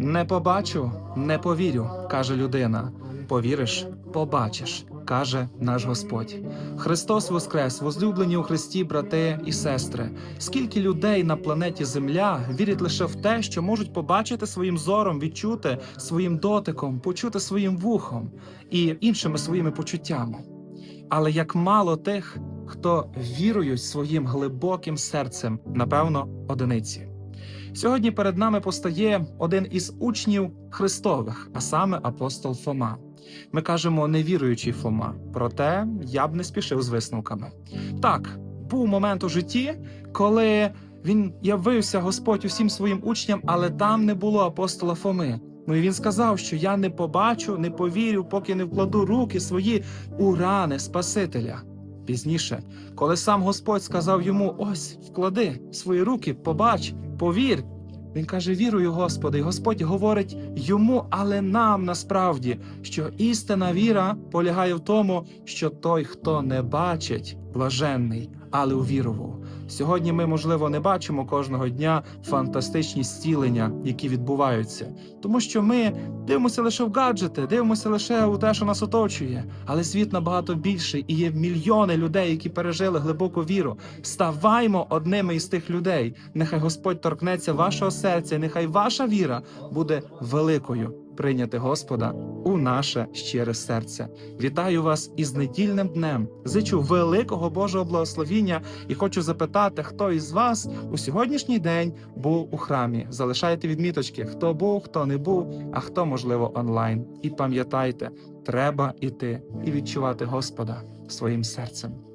Не побачу, не повірю, каже людина. Повіриш, побачиш, каже наш Господь. Христос Воскрес, возлюблені у Христі, брати і сестри. Скільки людей на планеті Земля вірять лише в те, що можуть побачити своїм зором, відчути своїм дотиком, почути своїм вухом і іншими своїми почуттями. Але як мало тих, хто вірують своїм глибоким серцем, напевно, одиниці. Сьогодні перед нами постає один із учнів Христових, а саме апостол Фома. Ми кажемо невіруючий Фома, проте я б не спішив з висновками. Так, був момент у житті, коли він явився Господь усім своїм учням, але там не було апостола Фоми. Ну і він сказав, що я не побачу, не повірю, поки не вкладу руки свої у рани Спасителя. Пізніше, коли сам Господь сказав йому: ось вклади свої руки, побач, повір. Він каже: Вірую, Господи, і Господь говорить йому, але нам насправді, що істина віра полягає в тому, що той, хто не бачить, блаженний, але увірував. Сьогодні ми, можливо, не бачимо кожного дня фантастичні зцілення, які відбуваються, тому що ми дивимося лише в гаджети, дивимося лише у те, що нас оточує. Але світ набагато більший, і є мільйони людей, які пережили глибоку віру. Ставаймо одними із тих людей. Нехай Господь торкнеться вашого серця, нехай ваша віра буде великою. Прийняти Господа у наше щире серце. Вітаю вас із недільним днем. Зичу великого Божого благословіння і хочу запитати, хто із вас у сьогоднішній день був у храмі. Залишайте відміточки, хто був, хто не був, а хто можливо онлайн. І пам'ятайте, треба іти і відчувати Господа своїм серцем.